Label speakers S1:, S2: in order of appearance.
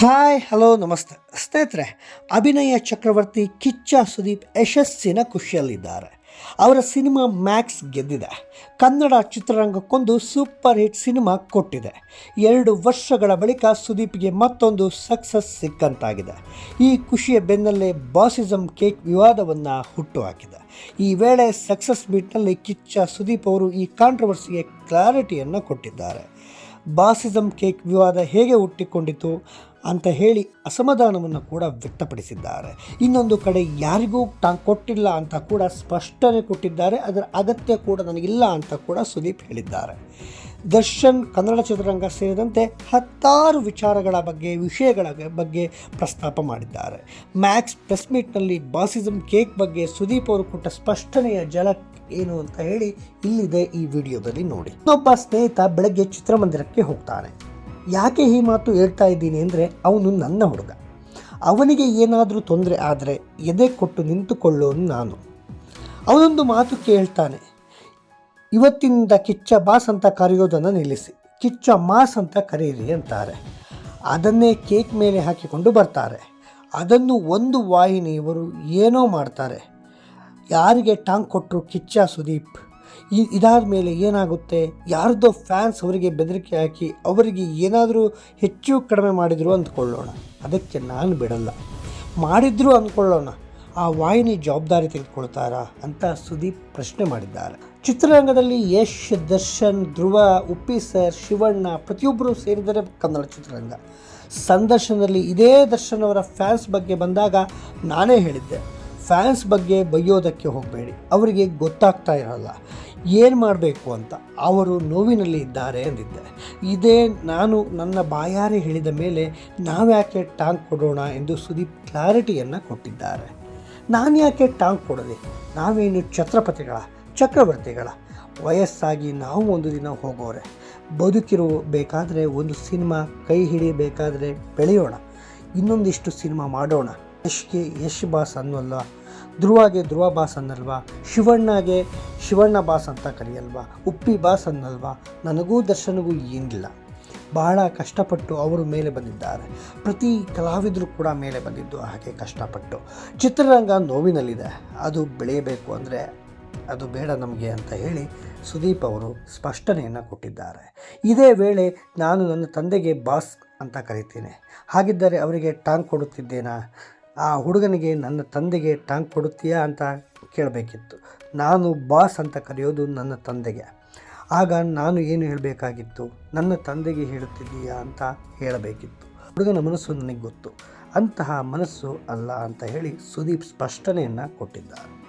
S1: Hi, hello, ನಮಸ್ತೆ. ಸ್ನೇಹಿತರೆ, ಅಭಿನಯ ಚಕ್ರವರ್ತಿ ಕಿಚ್ಚ ಸುದೀಪ್ ಯಶಸ್ಸಿನ ಖುಷಿಯಲ್ಲಿದ್ದಾರೆ. ಅವರ ಸಿನಿಮಾ ಮ್ಯಾಕ್ಸ್ ಗೆದ್ದಿದೆ. ಕನ್ನಡ ಚಿತ್ರರಂಗಕ್ಕೊಂದು ಸೂಪರ್ ಹಿಟ್ ಸಿನಿಮಾ ಕೊಟ್ಟಿದೆ. ಎರಡು ವರ್ಷಗಳ ಬಳಿಕ ಸುದೀಪ್ಗೆ ಮತ್ತೊಂದು ಸಕ್ಸಸ್ ಸಿಕ್ಕಂತಾಗಿದೆ. ಈ ಖುಷಿಯ ಬೆನ್ನಲ್ಲೇ ಬಾಸಿಸಮ್ ಕೇಕ್ ವಿವಾದವನ್ನು ಹುಟ್ಟುಹಾಕಿದೆ. ಈ ವೇಳೆ ಸಕ್ಸಸ್ ಮೀಟ್ನಲ್ಲಿ ಕಿಚ್ಚ ಸುದೀಪ್ ಅವರು ಈ ಕಾಂಟ್ರವರ್ಸಿಗೆ ಕ್ಲಾರಿಟಿಯನ್ನು ಕೊಟ್ಟಿದ್ದಾರೆ. ಬಾಸಿಸಮ್ ಕೇಕ್ ವಿವಾದ ಹೇಗೆ ಹುಟ್ಟಿಕೊಂಡಿತು ಅಂತ ಹೇಳಿ ಅಸಮಾಧಾನವನ್ನು ಕೂಡ ವ್ಯಕ್ತಪಡಿಸಿದ್ದಾರೆ. ಇನ್ನೊಂದು ಕಡೆ ಯಾರಿಗೂ ಟಾಂಗ್ ಕೊಟ್ಟಿಲ್ಲ ಅಂತ ಕೂಡ ಸ್ಪಷ್ಟನೆ ಕೊಟ್ಟಿದ್ದಾರೆ. ಅದರ ಅಗತ್ಯ ಕೂಡ ನನಗಿಲ್ಲ ಅಂತ ಕೂಡ ಸುದೀಪ್ ಹೇಳಿದ್ದಾರೆ. ದರ್ಶನ್, ಕನ್ನಡ ಚಿತ್ರರಂಗ ಸೇರಿದಂತೆ ಹತ್ತಾರು ವಿಚಾರಗಳ ಬಗ್ಗೆ, ವಿಷಯಗಳ ಬಗ್ಗೆ ಪ್ರಸ್ತಾಪ ಮಾಡಿದ್ದಾರೆ. ಮ್ಯಾಕ್ಸ್ ಪ್ರೆಸ್ ಬಾಸಿಸಮ್ ಕೇಕ್ ಬಗ್ಗೆ ಸುದೀಪ್ ಅವರು ಕೊಟ್ಟ ಸ್ಪಷ್ಟನೆಯ ಜಲಕ್ ಏನು ಅಂತ ಹೇಳಿ ಇಲ್ಲಿದೆ ಈ ವಿಡಿಯೋದಲ್ಲಿ ನೋಡಿ. ಇನ್ನೊಬ್ಬ ಸ್ನೇಹಿತ ಬೆಳಗ್ಗೆ ಚಿತ್ರಮಂದಿರಕ್ಕೆ ಹೋಗ್ತಾನೆ. ಯಾಕೆ ಈ ಮಾತು ಹೇಳ್ತಾ ಇದ್ದೀನಿ ಅಂದರೆ ಅವನು ನನ್ನ ಹುಡುಗ. ಅವನಿಗೆ ಏನಾದರೂ ತೊಂದರೆ ಆದರೆ ಎದೆ ಕೊಟ್ಟು ನಿಂತುಕೊಳ್ಳೋನು ನಾನು. ಅವನೊಂದು ಮಾತು ಕೇಳ್ತಾನೆ. ಇವತ್ತಿನಿಂದ ಕಿಚ್ಚ ಬಾಸ್ ಅಂತ ಕರೆಯೋದನ್ನು ನಿಲ್ಲಿಸಿ. ಕಿಚ್ಚ ಮಾಸ್ ಅಂತ ಕರೀರಿ ಅಂತಾರೆ. ಅದನ್ನೇ ಕೇಕ್ ಮೇಲೆ ಹಾಕಿಕೊಂಡು ಬರ್ತಾರೆ. ಅದನ್ನು ಒಂದು ವಾಹಿನಿಯವರು ಏನೋ ಮಾಡ್ತಾರೆ. ಯಾರಿಗೆ ಟಾಂಗ್ ಕೊಟ್ಟರು ಕಿಚ್ಚ ಸುದೀಪ್? ಇದಾದ ಮೇಲೆ ಏನಾಗುತ್ತೆ? ಯಾರ್ದೋ ಫ್ಯಾನ್ಸ್ ಅವರಿಗೆ ಬೆದರಿಕೆ ಹಾಕಿ ಅವರಿಗೆ ಏನಾದರೂ ಹೆಚ್ಚು ಕಡಿಮೆ ಮಾಡಿದರು ಅಂದ್ಕೊಳ್ಳೋಣ. ಅದಕ್ಕೆ ನಾನು ಬಿಡಲ್ಲ. ಮಾಡಿದ್ರು ಅಂದ್ಕೊಳ್ಳೋಣ. ಆ ವಾಹಿನಿ ಜವಾಬ್ದಾರಿ ತೆಗೆದುಕೊಳ್ತಾರಾ ಅಂತ ಸುದೀಪ್ ಪ್ರಶ್ನೆ ಮಾಡಿದ್ದಾರೆ. ಚಿತ್ರರಂಗದಲ್ಲಿ ಯಶ್, ದರ್ಶನ್, ಧ್ರುವ, ಉಪ್ಪಿ ಸರ್, ಶಿವಣ್ಣ ಪ್ರತಿಯೊಬ್ಬರು ಸೇರಿದರೆ ಕನ್ನಡ ಚಿತ್ರರಂಗ. ಸಂದರ್ಶನದಲ್ಲಿ ಇದೇ ದರ್ಶನ್ ಅವರ ಫ್ಯಾನ್ಸ್ ಬಗ್ಗೆ ಬಂದಾಗ ನಾನೇ ಹೇಳಿದ್ದೆ. ಫ್ಯಾನ್ಸ್ ಬಗ್ಗೆ ಬೈಯೋದಕ್ಕೆ ಹೋಗಬೇಡಿ. ಅವರಿಗೆ ಗೊತ್ತಾಗ್ತಾ ಇರಲ್ಲ. ಏನು ಮಾಡಬೇಕು ಅಂತ. ಅವರು ನೋವಿನಲ್ಲಿ ಇದ್ದಾರೆ ಅಂದಿದ್ದೆ. ಇದೇ ನಾನು ನನ್ನ ಬಾಯಾರೆ ಹೇಳಿದ ಮೇಲೆ ನಾವ್ಯಾಕೆ ಟಾಂಗ್ ಕೊಡೋಣ ಎಂದು ಸುದೀಪ್ ಕ್ಲಾರಿಟಿಯನ್ನು ಕೊಟ್ಟಿದ್ದಾರೆ. ನಾನು ಯಾಕೆ ಟಾಂಗ್ ಕೊಡಲಿ ನಾವೇನು ಛತ್ರಪತಿಗಳ, ಚಕ್ರವರ್ತಿಗಳ? ವಯಸ್ಸಾಗಿ ನಾವು ಒಂದು ದಿನ ಹೋಗೋರೆ. ಬದುಕಿರಬೇಕಾದ್ರೆ ಒಂದು ಸಿನಿಮಾ ಕೈ ಹಿಡಿಯಬೇಕಾದರೆ ಬೆಳೆಯೋಣ. ಇನ್ನೊಂದಿಷ್ಟು ಸಿನಿಮಾ ಮಾಡೋಣ. ಯಶ್ಗೆ ಯಶ್ ಬಾಸ್ ಅನ್ನೋಲ್ಲ ಧ್ರುವಾಗೆ ಧ್ರುವ ಬಾಸ್ ಅನ್ನಲ್ವಾ? ಶಿವಣ್ಣಗೆ ಶಿವಣ್ಣ ಬಾಸ್ ಅಂತ ಕರೆಯಲ್ವಾ? ಉಪ್ಪಿ ಬಾಸ್ ಅನ್ನಲ್ವಾ? ನನಗೂ ದರ್ಶನಗೂ ಏನಿಲ್ಲ. ಬಹಳ ಕಷ್ಟಪಟ್ಟು ಅವರು ಮೇಲೆ ಬಂದಿದ್ದಾರೆ. ಪ್ರತಿ ಕಲಾವಿದರು ಕೂಡ ಮೇಲೆ ಬಂದಿದ್ದು ಹಾಗೆ ಕಷ್ಟಪಟ್ಟು. ಚಿತ್ರರಂಗ ನೋವಿನಲ್ಲಿದೆ. ಅದು ಬೆಳೆಯಬೇಕು ಅಂದರೆ ಅದು ಬೇಡ ನಮಗೆ ಅಂತ ಹೇಳಿ ಸುದೀಪ್ ಅವರು ಸ್ಪಷ್ಟನೆಯನ್ನು ಕೊಟ್ಟಿದ್ದಾರೆ. ಇದೇ ವೇಳೆ ನಾನು ನನ್ನ ತಂದೆಗೆ ಬಾಸ್ ಅಂತ ಕರಿತೀನಿ. ಹಾಗಿದ್ದರೆ ಅವರಿಗೆ ಟಾಂಗ್ ಕೊಡುತ್ತಿದ್ದೇನಾ? ಆ ಹುಡುಗನಿಗೆ ನನ್ನ ತಂದೆಗೆ ಟಾಂಗ್ ಕೊಡುತ್ತೀಯಾ ಅಂತ ಕೇಳಬೇಕಿತ್ತು. ನಾನು ಬಾಸ್ ಅಂತ ಕರೆಯೋದು ನನ್ನ ತಂದೆಗೆ. ಆಗ ನಾನು ಏನು ಹೇಳಬೇಕಾಗಿತ್ತು? ನನ್ನ ತಂದೆಗೆ ಹೇಳುತ್ತಿದ್ದೀಯಾ ಅಂತ ಹೇಳಬೇಕಿತ್ತು. ಹುಡುಗನ ಮನಸ್ಸು ನನಗೆ ಗೊತ್ತು. ಅಂತಹ ಮನಸ್ಸು ಅಲ್ಲ ಅಂತ ಹೇಳಿ ಸುದೀಪ್ ಸ್ಪಷ್ಟನೆಯನ್ನು ಕೊಟ್ಟಿದ್ದಾರೆ